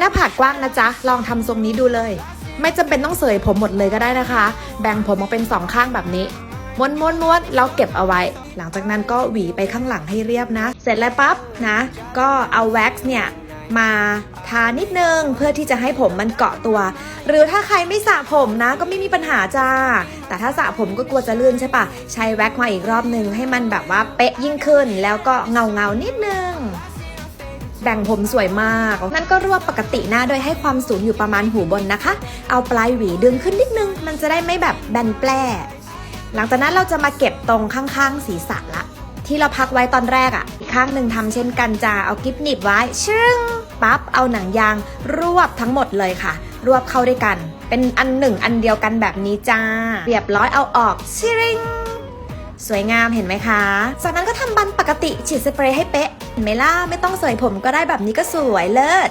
หน้าผากกว้างนะจ๊ะ ลองทำทรงนี้ดูเลย ไม่จำเป็นต้องเสยผมหมดเลยก็ได้นะคะ แบ่งผมออกเป็นสองข้างแบบนี้ม้วนม้วนม้วนแล้วเก็บเอาไว้ หลังจากนั้นก็หวีไปข้างหลังให้เรียบนะ เสร็จแล้วปั๊บนะ ก็เอาแว็กซ์เนี่ยมาทานิดนึงเพื่อที่จะให้ผมมันเกาะตัว หรือถ้าใครไม่สระผมนะ ก็ไม่มีปัญหาจ้า แต่ถ้าสระผมก็กลัวจะลื่นใช่ปะใช้แว็กซ์มาอีกรอบนึงให้มันแบบว่าเป๊ะยิ่งขึ้น แล้วก็เงาเงานิดนึง แบ่งผมสวยมาก นั่นก็รวบปกติหน้าโดยให้ความสูงอยู่ประมาณหูบนนะคะ เอาปลายหวีดึงขึ้นนิดนึง มันจะได้ไม่แบบแบนแปร่หลังจากนั้นเราจะมาเก็บตรงข้างๆ ศีรษะละ ที่เราพักไว้ตอนแรกอะ่ะ อีกข้างหนึ่งทำเช่นกันจ้าเอากิ๊บหนีบไว้ ชึ้งปั๊บเอาหนังยาง รวบทั้งหมดเลยค่ะ รวบเข้าด้วยกัน เป็นอันหนึ่งอันเดียวกันแบบนี้จ้า เรียบร้อยเอาออกชิริงสวยงามเห็นไหมคะ จากนั้นก็ทำบันปกติฉีดสเปรย์ให้เป๊ะ เห็นไหมล่ะไม่ต้องเสยผมก็ได้แบบนี้ก็สวยเลิศ